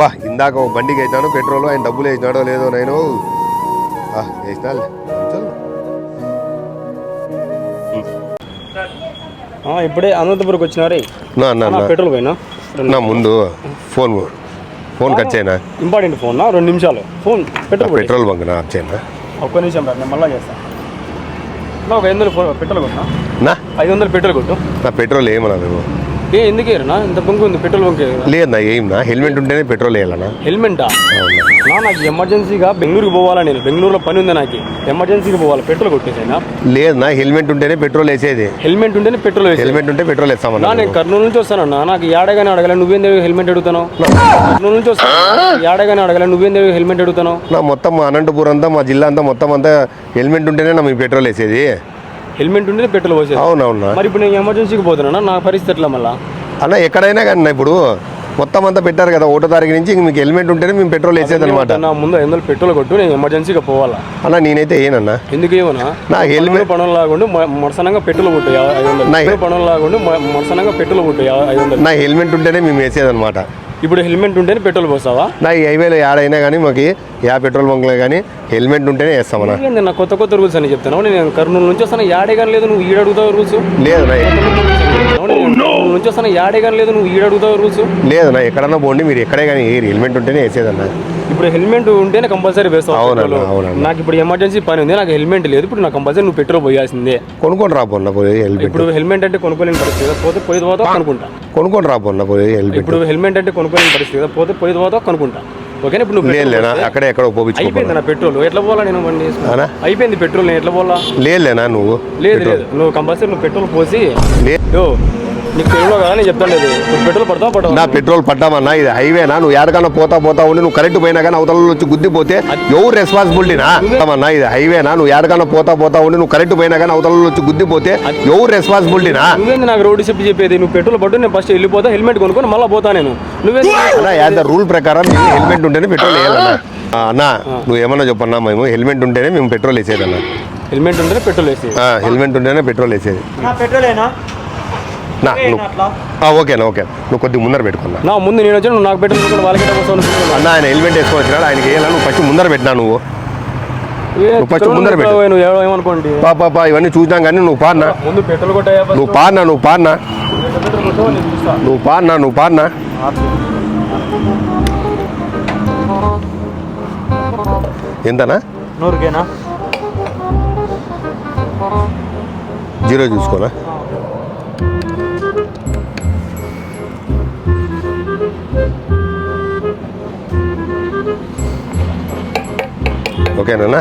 బా ఇందాక ఒక బండికి వేసినాను పెట్రోల్ ఆయన డబ్బులు వేసినాడో లేదో నేను. ఆ, ఇప్పుడే అనంతపురంకి వచ్చినారే. పెట్రోల్ పోయినా? నా ముందు ఫోన్ ఫోన్ కట్ చేయనా? Important phone? నా రెండు నిమిషాలు. ఫోన్ పెట్రోల్ కొట్టి. పెట్రోల్ బంక్ నా చేయనా? ఒక్క నిమిషం రా నేను మళ్ళీ చేస్తాను ఒక ఐదు వందలు పెట్రోల్ కొట్టినా నా? ఐదు వందలు పెట్రోల్ కొట్టు. నా పెట్రోల్ ఏమన్నా ఏ ఎందుకు ఏరనా ఇంత బంక్ ఉంది పెట్రోల్ బంక్ లేదు నా ఏం నా హెల్మెట్ ఉంటేనే పెట్రోల్ వేయాలనా హెల్మెటా? నా నాకు ఎమర్జెన్సీగా బెంగళూరుకి పోవాలా నేను? బెంగళూరులో పని ఉంది నాకు? ఎమర్జెన్సీకి పోవాలి? పెట్రోల్ కొట్టేసాయినా లేదు నా హెల్మెట్ ఉంటేనే పెట్రోల్ వేసేది. హెల్మెట్ ఉంటేనే పెట్రోల్ వేసి హెల్మెట్ ఉంటే పెట్రోల్ వేస్తామన్నా నా నేను కర్నూలు నుంచి వస్తానన్నా నాకు ఏడగానే అడగల నువ్వేం హెల్మెట్ అడుగుతాను? కర్నూలు నుంచి వస్తాను ఏడగానే అడగల నువ్వేం హెల్మెట్ అడుగుతాను? నా మొత్తం మా అనంతపురం అంతా మా జిల్లా అంతా మొత్తం అంతా హెల్మెట్ ఉంటేనే నా మీ పెట్రోల్ వేసేది. హెల్మెట్ ఉంటేనే పెట్రోల్ పోసేది. అవునవునా. మరి ఇప్పుడు నేను ఎమర్జెన్సీకి పోతున్నా నా పరిస్థితి ఎట్లా మళ్ళా? అన్న ఎక్కడైనా కానీ ఇప్పుడు మొత్తం అంతా పెట్టారు కదా ఒకటో తారీఖు నుంచి ఇంక మీకు హెల్మెట్ ఉంటేనే మేము పెట్రోల్ వేసేది అనమాట నా ముందు వందలు పెట్రోల్ కొట్టు నేను ఎమర్జెన్సీగా పోవాలా? అన్న నేనైతే ఏనన్నా. ఎందుకు ఏమన్నా? నా హెల్మెట్ పనులు లాగుండి మరసనంగా పెట్రోల్ కొట్టు ఐదు వందలు. పనులు లాగుండి మరసనంగా పెట్రోల్ కొట్టు యా- ఐదు వందలు. నా హెల్మెట్ ఉంటేనే మేము వేసేది అనమాట ఇప్పుడు హెల్మెట్ ఉంటేనే పెట్రోల్ పోస్తావా? నా ఈ హైవేలో ఏడైనా కానీ మాకు యా పెట్రోల్ బంక్లో కానీ హెల్మెట్ ఉంటేనే వేస్తామన్నా నా కొత్త కొత్త రూల్స్ అని చెప్తాను నేను కర్నూలు నుంచి వస్తాను? యాడే కానీ లేదు నువ్వు ఈడ అడుగుతావు రూల్స్? లేదు నా కర్నూలు నుంచి వస్తాను? యాడే కానీ లేదు నువ్వు ఈడ అడుగుతావు రూల్స్? లేదు నా ఎక్కడన్నా పోండి మీరు ఎక్కడే కానీ హెల్మెట్ ఉంటేనే వేసేదన్న. ఇప్పుడు హెల్మెట్ ఉంటేనే కంపల్సరీ వేస్తావు. నాకు ఇప్పుడు ఎమర్జెన్సీ పని ఉంది నాకు హెల్మెట్ లేదు. ఇప్పుడు నాకు కంపల్సరీ నువ్వు పెట్రోల్ పోయాల్సిందే. కొనుక్కొని రాబోన్న పోయి హెల్మెట్. ఇప్పుడు హెల్మెట్ అంటే కొనుక్కోలేని పరిస్థితి. కదా పోతే పోయి పోతా అనుకుంటా కొనుక్కొని రాబోన్న పోయి హెల్మెట్ ఇప్పుడు హెల్మెట్ అంటే కొనుక్కోలేని పరిస్థితి కదా పోతే పోయి పోతా కనుకుంటా ఓకేనా? ఇప్పుడు నువ్వు లేదు పెట్రోల్ లేనా? పోస్తే- అక్కడే ఎక్కడో అయిపోయింది నా పెట్రోల్. ఎట్లా పోవాలా నేను బండి? అయిపోయింది పెట్రోల్ నేను ఎట్లా పోవాలా? లేదు లేనా నువ్వు? లేదు లేదు. నువ్వు కంపల్సరీ నువ్వు పెట్రోల్ పోసి లే- యో నీకు తెలుగులో కదా నేను చెప్తాను లేదు నువ్వు పెట్రోల్ పడతావా పడవా నా పెట్రోల్ పడ్డామన్నా ఇది హైవేనా నువ్వు ఎక్కడికన్నా పోతా పోతా ఉండి నువ్వు కరెక్ట్ పోయినా కానీ అవతల వచ్చి గుద్దిపోతే ఎవరు రెస్పాన్సిబిలిటీనా అన్నా ఇది హైవేనా నువ్వు ఎక్కడికన్నా పోతా పోతా ఉండి నువ్వు కరెక్ట్ పోయినా కానీ అవతల వచ్చి గుద్దిపోతే ఎవరు రెస్పాన్సిబిలిటీనా నువ్వేంది నాకు రోడ్డు చెప్పి చెప్పేది? నువ్వు పెట్రోల్ పట్టు నేను ఫస్ట్ వెళ్ళిపోతా హెల్మెట్ కొనుక్కొని మళ్ళీ పోతా నేను. యాజ్ ద రూల్ ప్రకారం మేము హెల్మెట్ ఉంటేనే పెట్రోల్ వేయాలన్నా అన్నా. నువ్వు ఏమన్నా చెప్పన్నా మేము హెల్మెట్ ఉంటేనే మేము పెట్రోల్ వేసేదన్నా హెల్మెట్ ఉంటేనే పెట్రోల్ వేసి ఆ, హెల్మెట్ ఉంటేనే పెట్రోల్ వేసేది. నా పెట్రోలేనా? నా నువ్వు. ఓకేనా ఓకే నువ్వు కొద్దిగా ముందర పెట్టుకున్నా. నా ముందు నేను వచ్చి నువ్వు నాకు కొనుక్కొని వాళ్ళకి? అన్న ఆయన హెల్మెట్ వేసుకొని వచ్చినాడు ఆయనకి వేయాలా నువ్వు ఫస్ట్ ముందర పెట్టినా నువ్వు. నువ్వు ఫస్ట్ ముందర పెట్టు. ఏమనుకోండి. పా పా పా ఇవన్నీ చూసినాం కానీ నువ్వు పాడినా. ముందు పెట్రోల్ కొట్టాయా ఫస్ట్? నువ్వు పాడినా నువ్వు పాడినా. నువ్వు పాడినా నువ్వు పాడినా? ఎంతనా? నూరుకేనా? జీరో చూసుకోనా? ఓకేనా?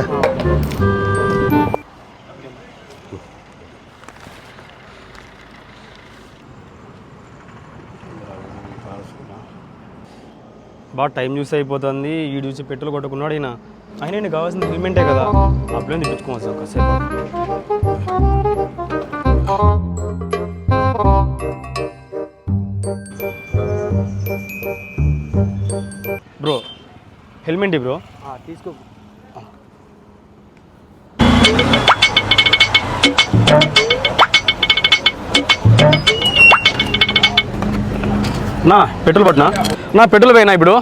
బాగా టైం చూసి అయిపోతుంది. ఈ చూసి పెట్రోల్ కొట్టుకున్నాడు ఈయన. అయినా నీకు కావాల్సిన హెల్మెటే కదా. అప్పుడే తెప్పించుకోవచ్చు సార్ కాసేపు. Bro helmet bro? తీసుకో. నా పెట్రోల్ పట్టినా? నా పెట్రోల్ పోయినా ఇప్పుడు?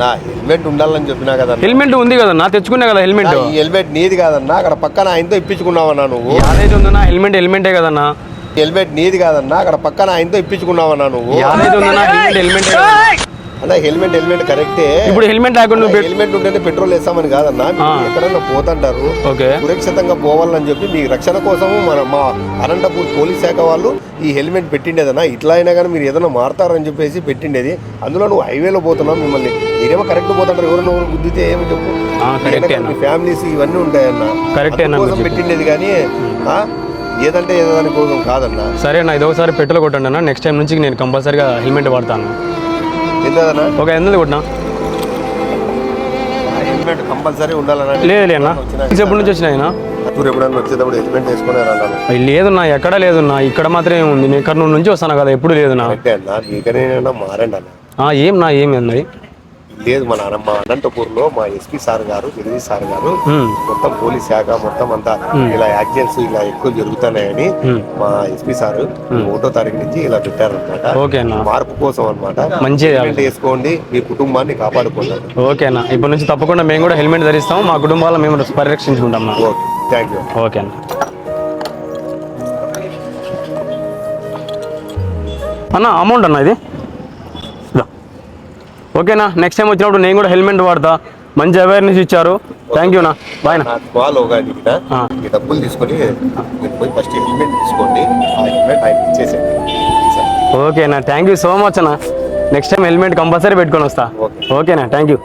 నా హెల్మెట్ ఉండాలని చెప్పినా కదన్నా హెల్మెట్ ఉంది కదా నా తెచ్చుకున్నా కదా హెల్మెట్? ఈ హెల్మెట్ నీది కాదన్నా అక్కడ పక్కన ఆయనతో ఇప్పించుకున్నావన్నా నువ్వు. యాదైతే ఉందన్నా హెల్మెట్ హెల్మెటే కదన్నా? హెల్మెట్ నీది కాదన్నా అక్కడ పక్కన ఆయనతో ఇప్పించుకున్నావన్నా నువ్వు. యాదైతే ఉందన్నా హెల్మెట్ హెల్మెటే కదన్నా. అన్న హెల్మెట్ హెల్మెట్ కరెక్టే. ఇప్పుడు హెల్మెట్ లేకుండా హెల్మెట్ ఉంటేనే పెట్రోల్ వేస్తామని కాదన్నా. ఎక్కడన్నా పోతుంటారు ఓకే. సురక్షితంగా పోవాలని చెప్పి మీ రక్షణ కోసము మన మా అనంతపూర్ పోలీస్ శాఖ వాళ్ళు ఈ హెల్మెట్ పెట్టిండేదన్నా. ఇట్లా అయినా కానీ మీరు ఏదైనా మారుతారని చెప్పేసి పెట్టిండేది. అందులో నువ్వు హైవేలో పోతున్నావు మిమ్మల్ని మీరేమో కరెక్ట్ పోతుంటారు ఎవరైనా ఎవరు గుద్దితే ఏమి చెప్పు. ఫ్యామిలీస్ ఇవన్నీ ఉంటాయన్న. కరెక్టే పెట్టిండేది కానీ ఏదంటే ఏదో దాని కోసం కాదన్నా. సరే అన్న ఇది ఒకసారి పెట్రోల్ కొట్టండి అన్న. నెక్స్ట్ టైం నుంచి నేను కంపల్సరీగా హెల్మెట్ వాడతాను. ఒక ఎందుకు కొట్టినా. హెల్మెట్ కంపల్సరీ ఉండాలన్నా? లేదు లే అన్న. ఎప్పటి నుంచి వచ్చిన ఆయన టూర్ ఎప్పుడన్నా వచ్చేటప్పుడు హెల్మెట్ వేసుకునే అన్నాను లేదున్నా ఎక్కడ లేదున్నా ఇక్కడ మాత్రమే ఉంది. నేను కర్నూలు నుంచి వస్తాను కదా ఎప్పుడు లేదున్నా. మారండి అన్న. ఏం నా ఏమి అన్నది లేదు మా అనంతపూర్లో మా ఎస్పీ సార్ గారు జగదీష్ సార్ గారు మొత్తం పోలీస్ శాఖ మొత్తం అంతా ఇలా యాక్సిడెంట్స్ ఇలా ఎక్కువ జరుగుతున్నాయని. మా ఎస్పీ సార్ ఒకటో తారీఖు నుంచి ఇలా పెట్టారనమాట ఓకే అన్న. మార్పు కోసం అనమాట మంచిది వేసుకోండి మీ కుటుంబాన్ని కాపాడుకోండి. ఓకే అన్న. ఇప్పటి నుంచి తప్పకుండా మేము కూడా హెల్మెట్ ధరిస్తాం మా కుటుంబాలను మేము పరిరక్షించుకుంటాం థ్యాంక్ యూ ఓకే అన్న. అమౌంట్ అన్న ఇదా. ఓకేనా? నెక్స్ట్ టైం వచ్చినప్పుడు నేను కూడా హెల్మెట్ వాడతా. మంచి అవేర్నెస్ ఇచ్చారు. థ్యాంక్ బాయ్ నా. ఆ. ఈ డబ్బులు తీసుకొని ఫస్ట్ హెల్మెట్ తీసుకోండి. ఓకేనా? థ్యాంక్ యూ సో మచ్ అన్న నెక్స్ట్ టైం హెల్మెట్ కంపల్సరీ పెట్టుకొని వస్తా. ఓకే. ఓకేనా? Thank you